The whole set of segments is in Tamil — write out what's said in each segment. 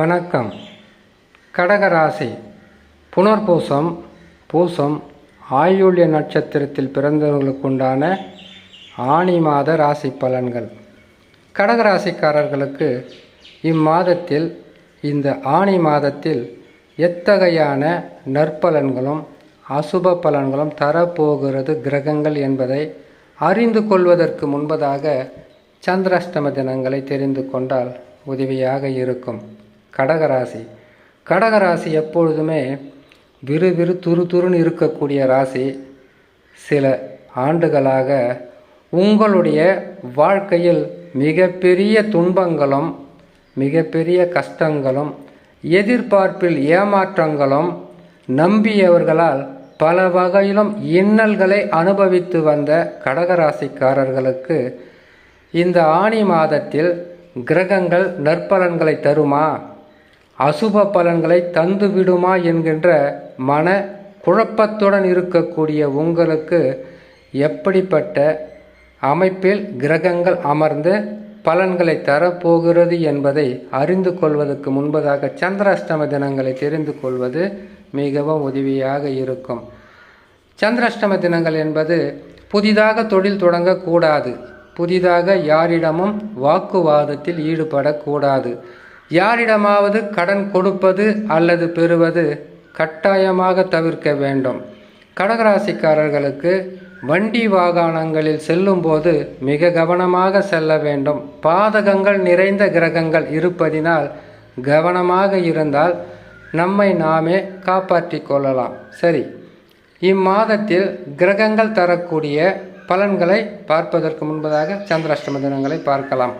வணக்கம். கடகராசி. புனர்பூசம் பூசம் ஆயுள்ய நட்சத்திரத்தில் பிறந்தவர்களுக்குண்டான ஆணி மாத ராசி பலன்கள். கடகராசிக்காரர்களுக்கு இம்மாதத்தில் இந்த ஆணி மாதத்தில் எத்தகையான நற்பலன்களும் அசுப பலன்களும் தரப்போகிறது கிரகங்கள் என்பதை அறிந்து கொள்வதற்கு முன்பதாக சந்திராஷ்டம தினங்களை தெரிந்து கொண்டால் உதவியாக இருக்கும். கடகராசி. கடகராசி எப்பொழுதுமே விறுவிறு துரு துருன்னு இருக்கக்கூடிய ராசி. சில ஆண்டுகளாக உங்களுடைய வாழ்க்கையில் மிகப்பெரிய துன்பங்களும் மிகப்பெரிய கஷ்டங்களும் எதிர்பார்ப்பில் ஏமாற்றங்களும் நம்பியவர்களால் பல வகையிலும் இன்னல்களை அனுபவித்து வந்த கடகராசிக்காரர்களுக்கு இந்த ஆணி மாதத்தில் கிரகங்கள் நற்பலன்களை தருமா? அசுப பலன்களை தந்துவிடுமா என்கின்ற மன குழப்பத்துடன் இருக்கக்கூடிய உங்களுக்கு எப்படிப்பட்ட அமைப்பில் கிரகங்கள் அமர்ந்து பலன்களை தரப்போகிறது என்பதை அறிந்து கொள்வதற்கு முன்பதாக சந்திராஷ்டம தினங்களை தெரிந்து கொள்வது மிகவும் உதவியாக இருக்கும். சந்திராஷ்டம தினங்கள் என்பது புதிதாக தொழில் தொடங்கக்கூடாது. புதிதாக யாரிடமும் வாக்குவாதத்தில் ஈடுபடக்கூடாது. யாரிடமாவது கடன் கொடுப்பது அல்லது பெறுவது கட்டாயமாக தவிர்க்க வேண்டும். கடகராசிக்காரர்களுக்கு வண்டி வாகனங்களில் செல்லும்போது மிக கவனமாக செல்ல வேண்டும். பாதகங்கள் நிறைந்த கிரகங்கள் இருப்பதினால் கவனமாக இருந்தால் நம்மை நாமே காப்பாற்றிக் கொள்ளலாம். சரி இம்மாதத்தில் கிரகங்கள் தரக்கூடிய பலன்களை பார்ப்பதற்கு முன்பதாக சந்திராஷ்டம தினங்களை பார்க்கலாம்.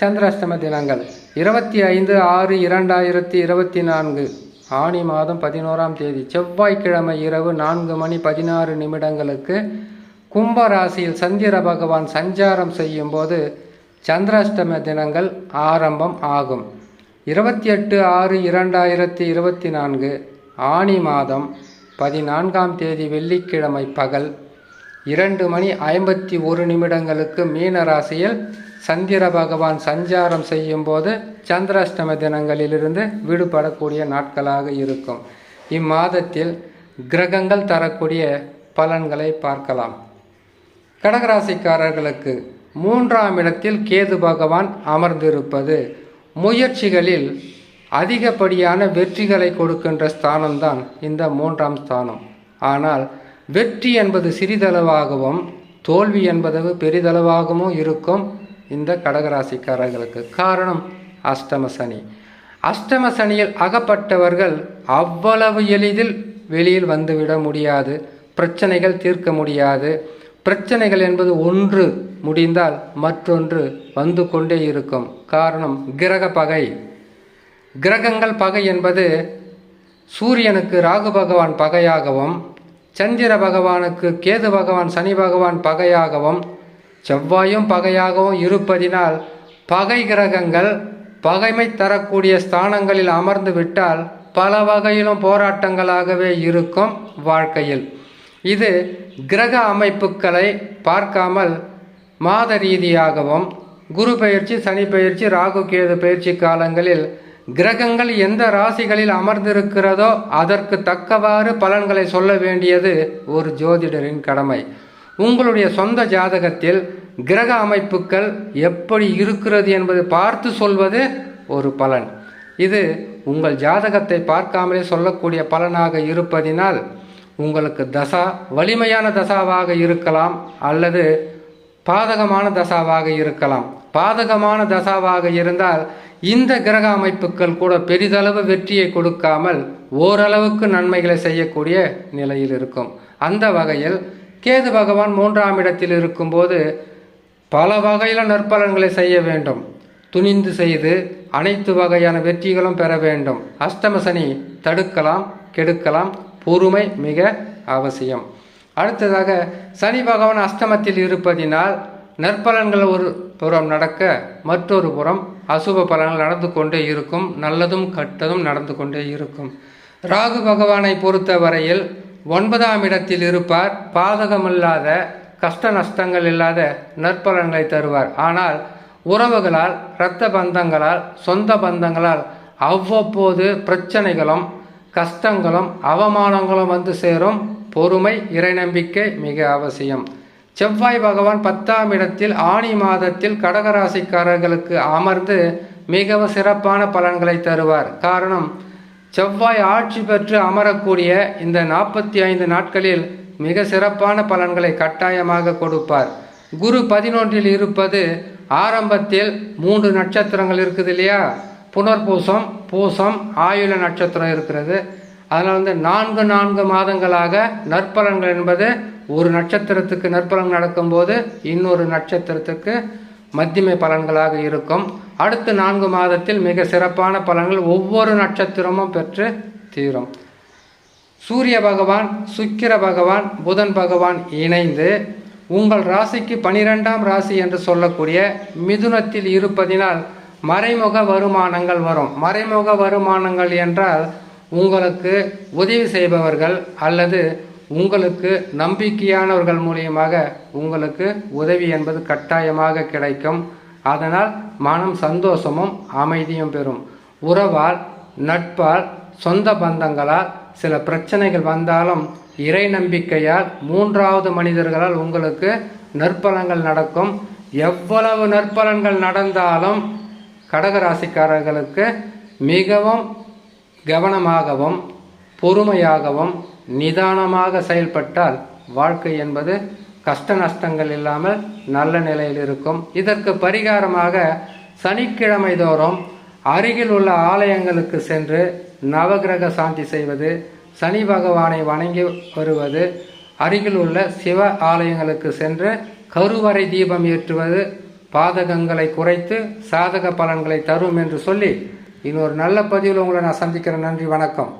சந்திராஷ்டம தினங்கள். இருபத்தி ஐந்து ஆறு இரண்டாயிரத்தி இருபத்தி நான்கு ஆணி மாதம் பதினோராம் தேதி. செவ்வாய்க்கிழமை இரவு நான்கு மணி பதினாறு நிமிடங்களுக்கு கும்பராசியில் சந்திர பகவான் சஞ்சாரம் செய்யும் போது சந்திராஷ்டம தினங்கள் ஆரம்பம் ஆகும். இருபத்தி எட்டு ஆறு இரண்டாயிரத்தி இருபத்தி நான்கு ஆணி மாதம் பதினான்காம் தேதி வெள்ளிக்கிழமை பகல் இரண்டு மணி ஐம்பத்தி ஒரு நிமிடங்களுக்கு மீன ராசியில் சந்திர பகவான் சஞ்சாரம் செய்யும் போது சந்திராஷ்டம தினங்களிலிருந்து விடுபடக்கூடிய நாட்களாக இருக்கும். இம்மாதத்தில் கிரகங்கள் தரக்கூடிய பலன்களை பார்க்கலாம். கடகராசிக்காரர்களுக்கு மூன்றாம் இடத்தில் கேது பகவான் அமர்ந்திருப்பது முயற்சிகளில் அதிகப்படியான வெற்றிகளை கொடுக்கின்ற ஸ்தானம்தான் இந்த மூன்றாம் ஸ்தானம். ஆனால் வெற்றி என்பது சிறிதளவாகவும் தோல்வி என்பது பெரிதளவாகவும் இருக்கும். இந்த கடகராசிக்காரர்களுக்கு காரணம் அஷ்டம சனி. அஷ்டம சனியில் அகப்பட்டவர்கள் அவ்வளவு எளிதில் வெளியில் வந்துவிட முடியாது. பிரச்சனைகள் தீர்க்க முடியாது. பிரச்சனைகள் என்பது ஒன்று முடிந்தால் மற்றொன்று வந்து கொண்டே இருக்கும். காரணம் கிரக பகை. கிரகங்கள் பகை என்பது சூரியனுக்கு ராகு பகவான் பகையாகவும் சந்திர பகவானுக்கு கேது பகவான் சனி பகவான் பகையாகவும் செவ்வாயும் பகையாகவும் இருப்பதினால் பகை கிரகங்கள் பகைமை தரக்கூடிய ஸ்தானங்களில் அமர்ந்து விட்டால் பல வகையிலும் போராட்டங்களாகவே இருக்கும் வாழ்க்கையில். இது கிரக அமைப்புகளை பார்க்காமல் மாத ரீதியாகவும் குரு பயிற்சி சனி பயிற்சி ராகு கேது பயிற்சி காலங்களில் கிரகங்கள் எந்த ராசிகளில் அமர்ந்திருக்கிறதோ அதற்கு தக்கவாறு பலன்களை சொல்ல வேண்டியது ஒரு ஜோதிடரின் கடமை. உங்களுடைய சொந்த ஜாதகத்தில் கிரக அமைப்புகள் எப்படி இருக்கிறது என்பதை பார்த்து சொல்வது ஒரு பலன். இது உங்கள் ஜாதகத்தை பார்க்காமலே சொல்லக்கூடிய பலனாக இருப்பதினால் உங்களுக்கு தசா வலிமையான தசாவாக இருக்கலாம் அல்லது பாதகமான தசாவாக இருக்கலாம். பாதகமான தசாவாக இருந்தால் இந்த கிரக அமைப்புகள் கூட பெரிதளவு வெற்றியை கொடுக்காமல் ஓரளவுக்கு நன்மைகளை செய்யக்கூடிய நிலையில் இருக்கும். அந்த வகையில் கேது பகவான் மூன்றாம் இடத்தில் இருக்கும்போது பல வகையில் நற்பலன்களை செய்ய வேண்டும். துணிந்து செய்து அனைத்து வகையான வெற்றிகளும் பெற வேண்டும். அஷ்டம சனி தடுக்கலாம் கெடுக்கலாம். பொறுமை மிக அவசியம். அடுத்ததாக சனி பகவான் அஷ்டமத்தில் இருப்பதினால் நற்பலன்கள் ஒரு புறம் நடக்க மற்றொரு புறம் அசுப பலன்கள் நடந்து கொண்டே இருக்கும். நல்லதும் கட்டதும் நடந்து கொண்டே இருக்கும். ராகு பகவானை பொறுத்த வரையில் ஒன்பதாம் இடத்தில் இருப்பார். பாதகமில்லாத கஷ்ட நஷ்டங்கள் இல்லாத நற்பலன்களை தருவார். ஆனால் உறவுகளால் இரத்த பந்தங்களால் சொந்த பந்தங்களால் அவ்வப்போது பிரச்சனைகளும் கஷ்டங்களும் அவமானங்களும் வந்து சேரும். பொறுமை இறைநம்பிக்கை மிக அவசியம். செவ்வாய் பகவான் பத்தாம் இடத்தில் ஆணி மாதத்தில் கடகராசிக்காரர்களுக்கு அமர்ந்து மிகவும் சிறப்பான பலன்களை தருவார். காரணம் செவ்வாய் ஆட்சி பெற்று அமரக்கூடிய இந்த நாற்பத்தி ஐந்து நாட்களில் மிக சிறப்பான பலன்களை கட்டாயமாக கொடுப்பார். குரு பதினொன்றில் இருப்பது ஆரம்பத்தில் மூன்று நட்சத்திரங்கள் இருக்குது இல்லையா? புனர்பூசம் பூசம் ஆயுள நட்சத்திரம் இருக்கிறது. அதில் வந்து நான்கு நான்கு மாதங்களாக நற்பலன்கள் என்பது ஒரு நட்சத்திரத்துக்கு நற்பலன் நடக்கும்போது இன்னொரு நட்சத்திரத்துக்கு மத்தியமை பலன்களாக இருக்கும். அடுத்த நான்கு மாதத்தில் மிக சிறப்பான பலன்கள் ஒவ்வொரு நட்சத்திரமும் பெற்று தீரும். சூரிய பகவான் சுக்கிர பகவான் புதன் பகவான் இணைந்து உங்கள் ராசிக்கு பனிரெண்டாம் ராசி என்று சொல்லக்கூடிய மிதுனத்தில் இருப்பதினால் மறைமுக வருமானங்கள் வரும். மறைமுக வருமானங்கள் என்றால் உங்களுக்கு உதவி செய்பவர்கள் அல்லது உங்களுக்கு நம்பிக்கையானவர்கள் மூலியமாக உங்களுக்கு உதவி என்பது கட்டாயமாக கிடைக்கும். அதனால் மனம் சந்தோஷமும் அமைதியும் பெறும். உறவால் நட்பால் சொந்த பந்தங்களால் சில பிரச்சனைகள் வந்தாலும் இறை நம்பிக்கையால் மூன்றாவது மனிதர்களால் உங்களுக்கு நற்பலன்கள் நடக்கும். எவ்வளவு நற்பலன்கள் நடந்தாலும் கடகராசிக்காரர்களுக்கு மிகவும் கவனமாகவும் பொறுமையாகவும் நிதானமாக செயல்பட்டால் வாழ்க்கை என்பது கஷ்ட நஷ்டங்கள் இல்லாமல் நல்ல நிலையில் இருக்கும். இதற்கு பரிகாரமாக சனிக்கிழமை தோறும் அருகில் உள்ள ஆலயங்களுக்கு சென்று நவகிரக சாந்தி செய்வது சனி பகவானை வணங்கி வருவது அருகில் உள்ள சிவ ஆலயங்களுக்கு சென்று கருவறை தீபம் ஏற்றுவது பாதகங்களை குறைத்து சாதக பலன்களை தரும் என்று சொல்லி இன்னொரு நல்ல பதிவில் உங்களை நான் சந்திக்கிறேன். நன்றி வணக்கம்.